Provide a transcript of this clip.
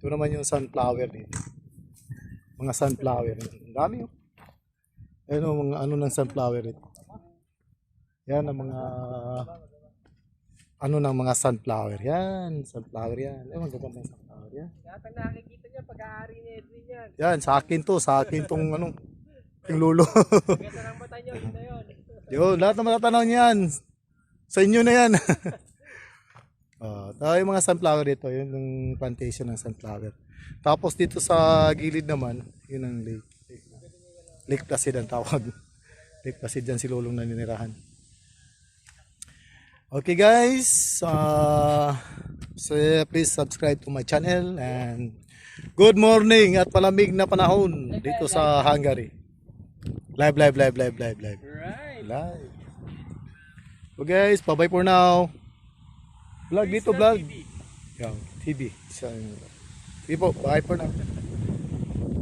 Ito naman yung sunflower dito. Mga sunflower. Ang dami oh. Ayan o, mga ano ng sunflower dito. Yan ang mga ano ng mga sunflower. Yan, sunflower yan. Ay, magagandang sunflower yan. Lahat ang nakikita niya, pag-aari ni Edwin yan. Yan, sa akin to, sa akin tong ano, yung lulo. Ganda ng mata niyo, yun na yun. Yun, lahat ng matatanaw niyan. Sa inyo na yan. tayo yung mga sunflower dito, yun yung plantation ng sunflower. Tapos dito sa gilid naman, yun ang lake. Lake Placid ang tawag. Lake Placid dyan si Lulong naninirahan. Okay guys, uh, so please subscribe to my channel and good morning at malamig na panahon dito sa Hungary. Live, live, live, live, live, live. Right. Live. So guys, bye-bye for now. Vlog dito, vlog. Yan, TV. Sa, sige po, bye for now.